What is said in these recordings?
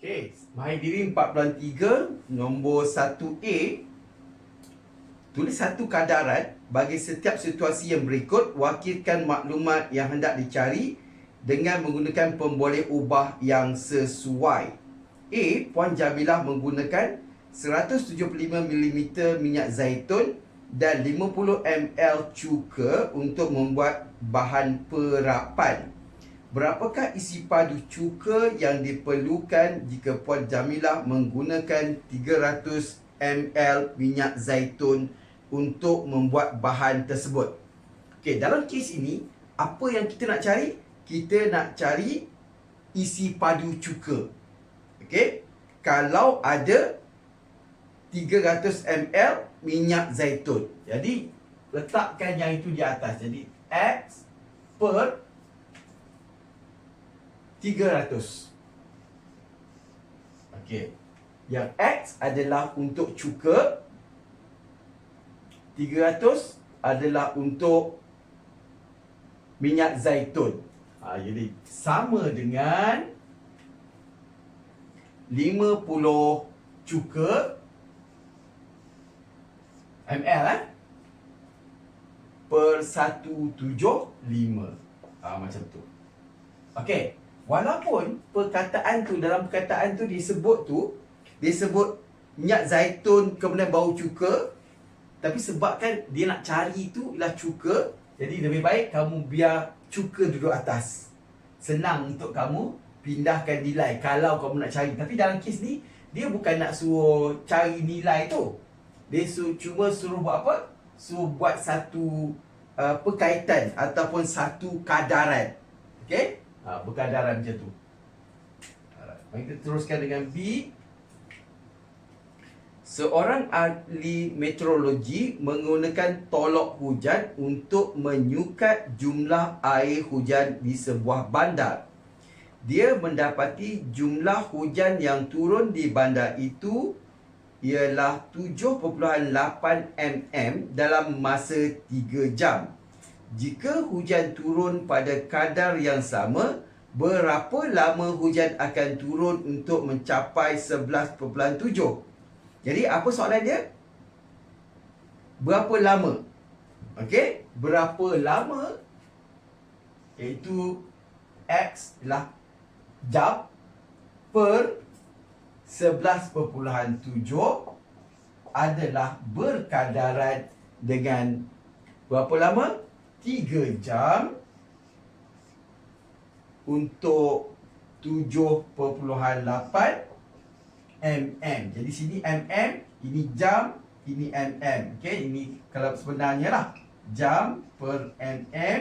Okey, Mahidiri 4 bulan 3 nombor 1A tulis satu kadaran bagi setiap situasi yang berikut wakilkan maklumat yang hendak dicari dengan menggunakan pemboleh ubah yang sesuai. A. Puan Jamilah menggunakan 175mm minyak zaitun dan 50 ml cuka untuk membuat bahan perapan. Berapakah isi padu cuka yang diperlukan jika Puan Jamilah menggunakan 300 ml minyak zaitun untuk membuat bahan tersebut? Okey, dalam kes ini, apa yang kita nak cari? Kita nak cari isi padu cuka. Okey, kalau ada 300 ml minyak zaitun. Jadi, letakkan yang itu di atas. Jadi, X per 300 Okey. Yang X adalah untuk cuka. 300 adalah untuk minyak zaitun. Ha, Jadi sama dengan 50 cuka ml eh? per 175 ha, macam tu. Okey Walaupun perkataan tu dalam perkataan tu disebut tu dia sebut minyak zaitun kemudian bau cuka tapi sebabkan dia nak cari tu ialah cuka jadi lebih baik kamu biar cuka duduk atas. Senang untuk kamu pindahkan nilai kalau kamu nak cari. Tapi dalam kes ni dia bukan nak suruh cari nilai tu. Dia su- cuma suruh buat apa? Suruh buat satu uh, perkaitan ataupun satu kadaran. Okey? Ha, berkadaran macam tu Mari kita teruskan dengan B Seorang ahli meteorologi menggunakan tolok hujan untuk menyukat jumlah air hujan di sebuah bandar. Dia mendapati jumlah hujan yang turun di bandar itu ialah 7.8 mm dalam masa 3 jam. Jika hujan turun pada kadar yang sama, berapa lama hujan akan turun untuk mencapai 11.7? Jadi apa soalan dia? Berapa lama? Okey, berapa lama? Iaitu X adalah jam per 11.7 adalah berkadaran dengan berapa lama? 3 jam untuk 7.8 mm. Jadi sini mm, ini jam, ini mm. Okey, ini kalau sebenarnya lah jam per mm,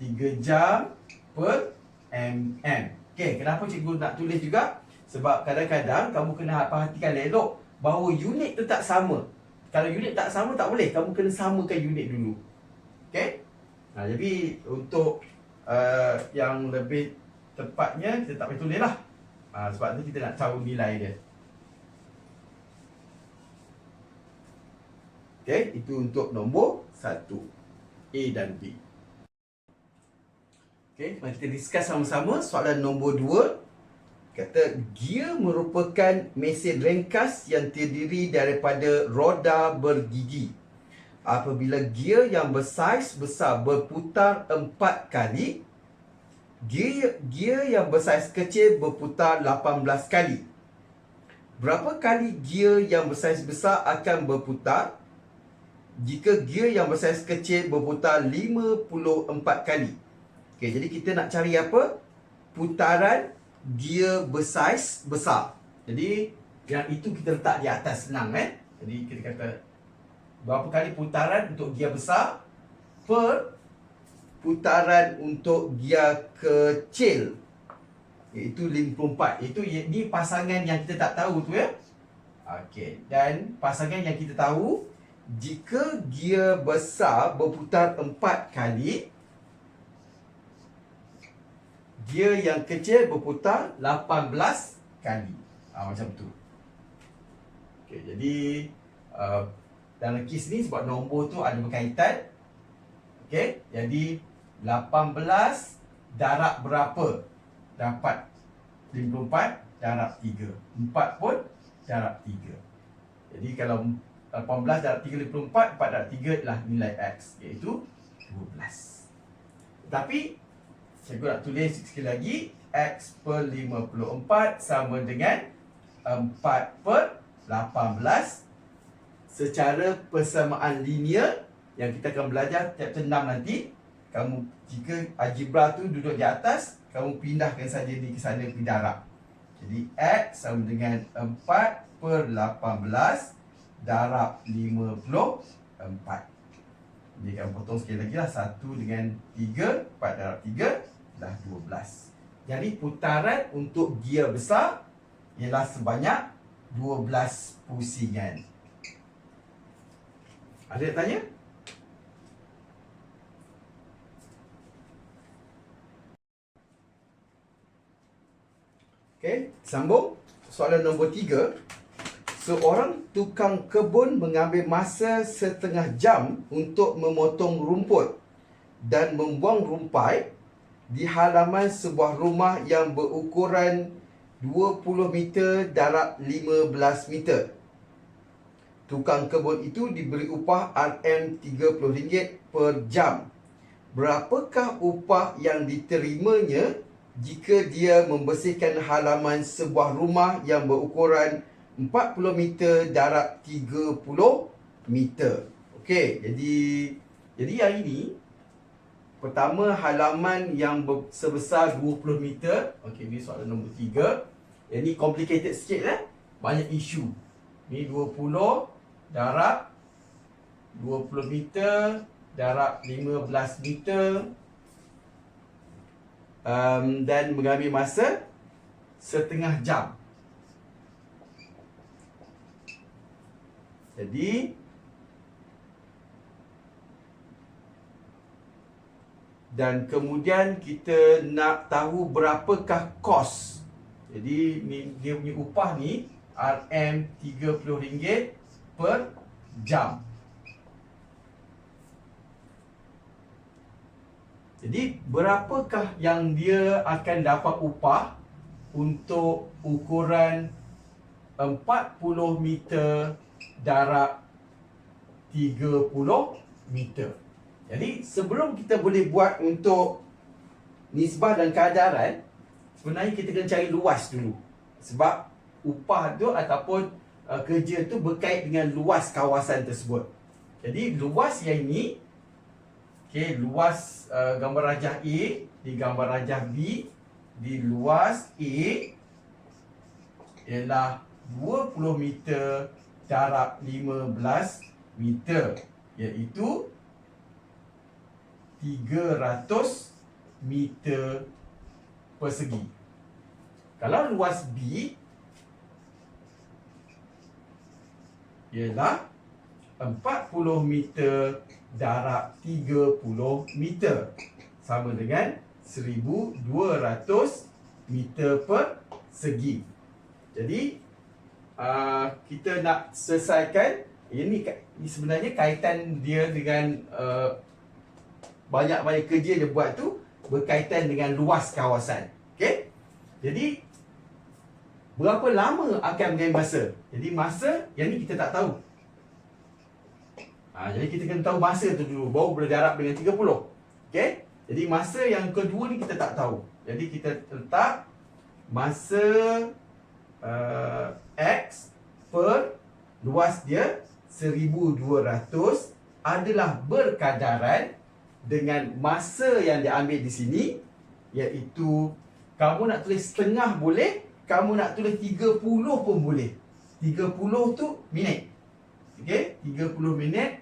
3 jam per mm. Okey, kenapa cikgu nak tulis juga? Sebab kadang-kadang kamu kena perhatikan elok bahawa unit tu tak sama. Kalau unit tak sama tak boleh, kamu kena samakan unit dulu. Okey? Ha, jadi untuk uh, yang lebih tepatnya kita tak payah tulis lah. Ha, sebab tu kita nak tahu nilai dia. Okay, itu untuk nombor satu A dan B. Okay, mari kita discuss sama-sama soalan nombor dua. Kata gear merupakan mesin ringkas yang terdiri daripada roda bergigi apabila gear yang bersaiz besar berputar empat kali gear, gear yang bersaiz kecil berputar 18 kali. Berapa kali gear yang bersaiz besar akan berputar? Jika gear yang bersaiz kecil berputar 54 kali. Okay, jadi kita nak cari apa? Putaran gear bersaiz besar. Jadi yang itu kita letak di atas senang eh? Jadi kita kata berapa kali putaran untuk gear besar per putaran untuk gear kecil. Iaitu 54 itu ni pasangan yang kita tak tahu tu ya? Okey. Dan pasangan yang kita tahu jika gear besar berputar 4 kali gear yang kecil berputar 18 kali. Ha, macam tu. Okey jadi uh, dalam kes ni sebab nombor tu ada berkaitan Okey, jadi 18 darab berapa dapat 54 darab 3. 4 pun darab 3. Jadi kalau 18 darab 3 54, 4 darab 3 adalah nilai X iaitu 12. Tapi saya nak tulis sekali lagi X per 54 sama dengan 4 per 18 secara persamaan linear yang kita akan belajar chapter 6 nanti kamu jika algebra tu duduk di atas kamu pindahkan saja di ke sana pergi darab. Jadi X sama dengan 4 per 18 darab 54 jadi kamu potong sekali lagi lah. 1 dengan 3 4 darab 3 dah 12 jadi putaran untuk gear besar ialah sebanyak 12 pusingan ada yang tanya? Okey, sambung. Soalan nombor tiga. Seorang tukang kebun mengambil masa setengah jam untuk memotong rumput dan membuang rumpai di halaman sebuah rumah yang berukuran 20 meter darab 15 meter. Tukang kebun itu diberi upah RM30 per jam. Berapakah upah yang diterimanya jika dia membersihkan halaman sebuah rumah yang berukuran 40 meter darab 30 meter? Okey, jadi jadi yang ini pertama halaman yang sebesar 20 meter. Okey, ini soalan nombor 3. Yang ini complicated sikit eh. Banyak isu. Ini 20 darab 20 meter. Darab 15 meter. Um, dan mengambil masa setengah jam. Jadi dan kemudian kita nak tahu berapakah kos. Jadi ni dia punya upah ni RM30 per jam. Jadi berapakah yang dia akan dapat upah untuk ukuran 40 meter darab 30 meter. Jadi sebelum kita boleh buat untuk nisbah dan keadaran, sebenarnya kita kena cari luas dulu. Sebab upah tu ataupun uh, kerja tu berkait dengan luas kawasan tersebut. Jadi luas yang ini okey luas uh, gambar rajah A di gambar rajah B di luas A ialah 20 meter darab 15 meter iaitu 300 meter persegi. Kalau luas B ialah 40 meter darab 30 meter sama dengan 1200 meter per segi. Jadi uh, kita nak selesaikan ini, ini sebenarnya kaitan dia dengan uh, banyak-banyak kerja dia buat tu berkaitan dengan luas kawasan. Okey? Jadi Berapa lama akan mengambil masa? Jadi masa yang ni kita tak tahu. Ha, jadi kita kena tahu masa tu dulu baru boleh darab dengan 30. Okey? Jadi masa yang kedua ni kita tak tahu. Jadi kita letak masa uh, X per luas dia 1200 adalah berkadaran dengan masa yang diambil di sini iaitu kamu nak tulis setengah boleh kamu nak tulis 30 pun boleh. 30 tu minit. Okey, 30 minit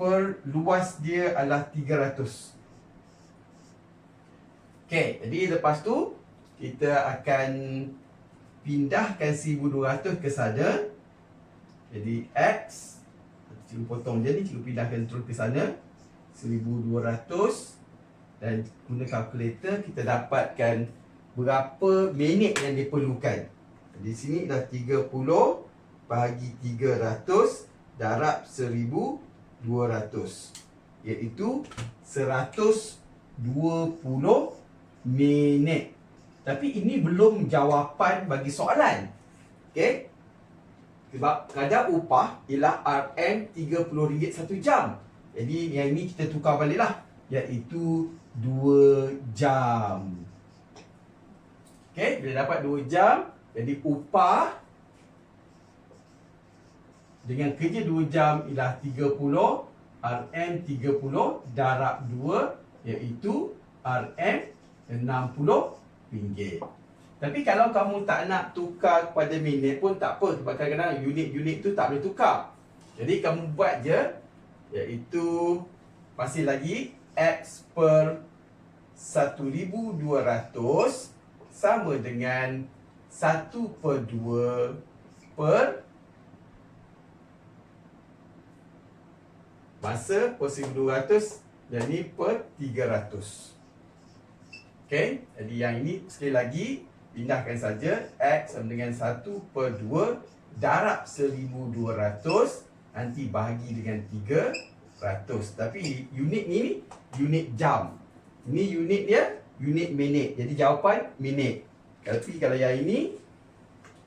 per luas dia adalah 300 Okey, jadi lepas tu kita akan pindahkan 1200 ke sana. Jadi X Cikgu potong je ni, cikgu pindahkan terus ke sana. 1200 Dan guna kalkulator kita dapatkan berapa minit yang diperlukan. Di sini dah 30 bagi 300 darab 1200 iaitu 120 minit. Tapi ini belum jawapan bagi soalan. Okey? Sebab kadar upah ialah RM RM30 satu jam. Jadi yang ini kita tukar baliklah. Iaitu 2 jam. Okey, bila dapat 2 jam, jadi upah dengan kerja 2 jam ialah 30 RM30 darab 2 iaitu RM60 ringgit. Tapi kalau kamu tak nak tukar kepada minit pun tak apa sebab kadang-kadang unit-unit tu tak boleh tukar. Jadi kamu buat je iaitu masih lagi X per 1200 sama dengan 1 per 2 per Masa per 1200 Yang ni per 300 Okay Jadi yang ini sekali lagi Pindahkan saja X sama dengan 1 per 2 Darab 1200 Nanti bahagi dengan 300 Tapi unit ni Unit jam. Ini unit dia Unit minit Jadi jawapan minit Tapi kalau yang ini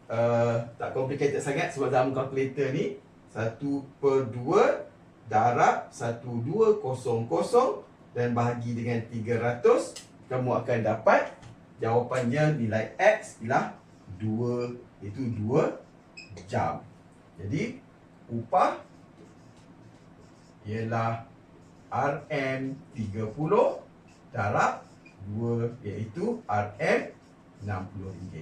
uh, Tak complicated sangat Sebab dalam kalkulator ni 1 per 2 darab 1200 dan bahagi dengan 300 kamu akan dapat jawapannya nilai X ialah 2 itu 2 jam. Jadi upah ialah RM30 darab 2 iaitu RM60